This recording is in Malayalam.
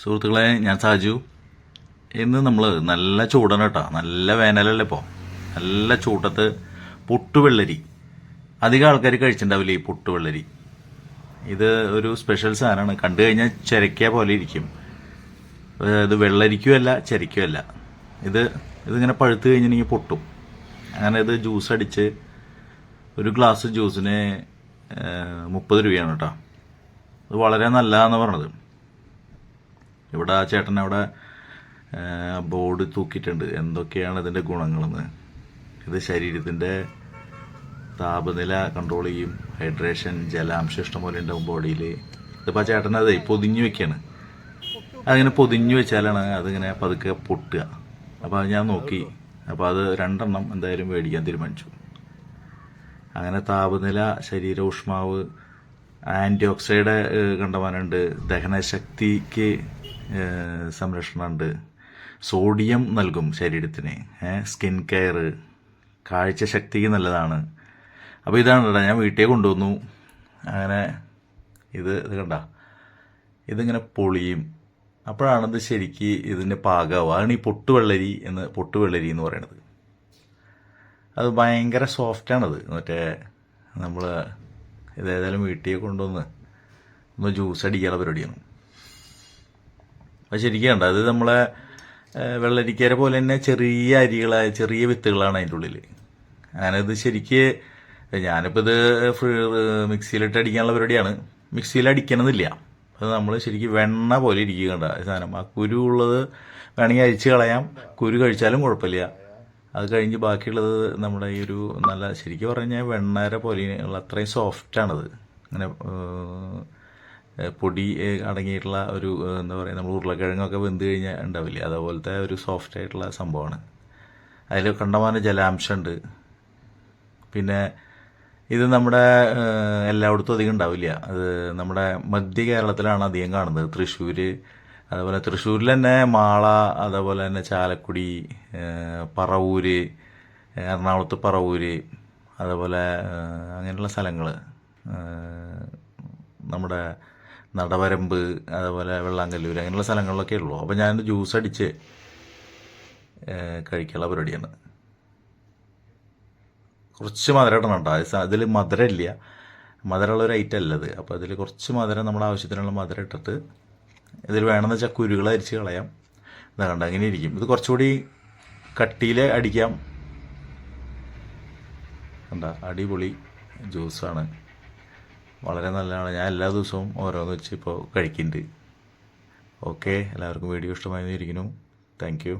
സുഹൃത്തുക്കളെ ഞാൻ സാജു. ഇന്ന് നമ്മൾ നല്ല ചൂടാണ് കേട്ടോ. നല്ല വേനലല്ലേ ഇപ്പോൾ നല്ല ചൂട്ടത്ത് പുട്ടുവെള്ളരി. അധികം ആൾക്കാർ കഴിച്ചിട്ടുണ്ടാവില്ല ഈ പുട്ടുവെള്ളരി? ഇത് ഒരു സ്പെഷ്യൽ സാധനമാണ്. കണ്ടു കഴിഞ്ഞാൽ ചിരക്കിയ പോലെ ഇരിക്കും. ഇത് വെള്ളരിക്കുമല്ല ചിരക്കുമല്ല ഇത് ഇതിങ്ങനെ പഴുത്ത് കഴിഞ്ഞിട്ടുണ്ടെങ്കിൽ പൊട്ടും. അങ്ങനെ ഇത് ജ്യൂസ് അടിച്ച് ഒരു ഗ്ലാസ് ജ്യൂസിന് മുപ്പത് രൂപയാണ് കേട്ടോ. അത് വളരെ നല്ലതാണെന്ന് പറഞ്ഞത് ഇവിടെ ആ ചേട്ടൻ അവിടെ ബോർഡ് തൂക്കിയിട്ടുണ്ട്. എന്തൊക്കെയാണ് ഇതിന്റെ ഗുണങ്ങളെന്ന്? ഇത് ശരീരത്തിന്റെ താപനില കൺട്രോൾ ചെയ്യും. ഹൈഡ്രേഷൻ ജലാംശം ഇഷ്ടംപോലെ ഉണ്ടാവും ബോഡിയിൽ ഇതിപ്പോൾ ആ ചേട്ടൻ അതെ പൊതിഞ്ഞു വെക്കുകയാണ് അതിങ്ങനെ പൊതിഞ്ഞു വെച്ചാലാണ് അതിങ്ങനെ പതുക്കെ പൊട്ടുക. അപ്പോൾ അത് ഞാൻ നോക്കി. അപ്പോൾ അത് രണ്ടെണ്ണം എന്തായാലും മേടിക്കാൻ തീരുമാനിച്ചു. അങ്ങനെ താപനില ശരീര ഊഷ്മാവ് ആന്റി ഓക്സൈഡ് കണ്ടമാനുണ്ട് ദഹനശക്തിക്ക് സംരക്ഷണമുണ്ട്. സോഡിയം നൽകും ശരീരത്തിന്. സ്കിൻ കെയർ കാഴ്ച ശക്തിക്ക് നല്ലതാണ്. അപ്പോൾ ഇതാണ് കേട്ടോ ഞാൻ വീട്ടിൽ കൊണ്ടുവന്നു. അങ്ങനെ ഇത് ഇത് കണ്ട. ഇതിങ്ങനെ പൊളിയും. അപ്പോഴാണത് ശരിക്ക് ഇതിന്റെ പാകാവുക. അതാണ് ഈ പൊട്ടുവെള്ളരി എന്ന് പൊട്ടുവെള്ളരി എന്ന് പറയുന്നത് അത് ഭയങ്കര സോഫ്റ്റാണത്. മറ്റേ നമ്മൾ ഇതേതായാലും വീട്ടിൽ കൊണ്ടുവന്ന് ഒന്ന് ജ്യൂസ് അടിക്കാനുള്ള പരിപാടിയാണ്. അത് ശരിക്കും കണ്ട? അത് നമ്മളെ വെള്ളരിക്കര പോലെ തന്നെ ചെറിയ അരികളായ ചെറിയ വിത്തുകളാണ് അതിന്റെ ഉള്ളിൽ ഇത് ശരിക്ക് ഞാനിപ്പോൾ ഇത് മിക്സിയിലിട്ട് അടിക്കാനുള്ള പരിപാടിയാണ്. മിക്സിയിൽ അടിക്കണമെന്നില്ല അത് നമ്മൾ ശരിക്കും വെണ്ണ പോലെ ഇരിക്കുക കണ്ട ഈ സാധനം. ആ കുരു ഉള്ളത് വേണമെങ്കിൽ അഴിച്ച് കളയാം. കുരു കഴിച്ചാലും കുഴപ്പമില്ല. അത് കഴിഞ്ഞ് ബാക്കിയുള്ളത് നമ്മുടെ ഈ ഒരു നല്ല ശരിക്കും പറഞ്ഞാൽ വെണ്ണര പോലെ ഉള്ള അത്രയും സോഫ്റ്റാണത് അങ്ങനെ പൊടി അടങ്ങിയിട്ടുള്ള ഒരു എന്താ പറയുക നമ്മൾ ഉരുളക്കിഴങ്ങൊക്കെ വെന്ത് കഴിഞ്ഞാൽ ഉണ്ടാവില്ലേ? അതേപോലത്തെ ഒരു സോഫ്റ്റ് ആയിട്ടുള്ള സംഭവമാണ്. അതിൽ കണ്ടമാനം ജലാംശമുണ്ട് പിന്നെ ഇത് നമ്മുടെ എല്ലായിടത്തും അധികം ഉണ്ടാവില്ല. അത് നമ്മുടെ മധ്യ കേരളത്തിലാണ് അധികം കാണുന്നത്. തൃശ്ശൂർ അതുപോലെ തൃശ്ശൂരിൽ തന്നെ മാള അതേപോലെ തന്നെ ചാലക്കുടി പറവൂര് എറണാകുളത്ത് പറവൂര് അതേപോലെ അങ്ങനെയുള്ള സ്ഥലങ്ങൾ നമ്മുടെ നടവരമ്പ് അതേപോലെ വെള്ളാങ്കല്ലൂർ അങ്ങനെയുള്ള സ്ഥലങ്ങളിലൊക്കെ ഉള്ളൂ. അപ്പോൾ ഞാൻ ജ്യൂസ് അടിച്ച് കഴിക്കാനുള്ള പരിപാടിയാണ്. കുറച്ച് മധുരം ഇടണം കേട്ടോ. അതിൽ മധുരമില്ല മധുരമുള്ള ഒരു ഐറ്റം അല്ലത് അപ്പോൾ അതിൽ കുറച്ച് മധുരം നമ്മുടെ ആവശ്യത്തിനുള്ള മധുരം ഇട്ടിട്ട് ഇതിൽ വേണമെന്ന് വെച്ചാൽ കുരുകൾ അരിച്ച് കളയാം. ഇതാ കണ്ട അങ്ങനെ ഇരിക്കും. ഇത് കുറച്ചുകൂടി കട്ടിയിൽ അടിക്കാം. കണ്ട അടിപൊളി ജ്യൂസാണ് വളരെ നല്ലതാണ്. ഞാൻ എല്ലാ ദിവസവും ഓരോന്ന് വെച്ച് ഇപ്പോൾ കഴിക്കുന്നുണ്ട് ഓക്കെ എല്ലാവർക്കും വീഡിയോ ഇഷ്ടമായി ഇരിക്കുന്നു. Thank you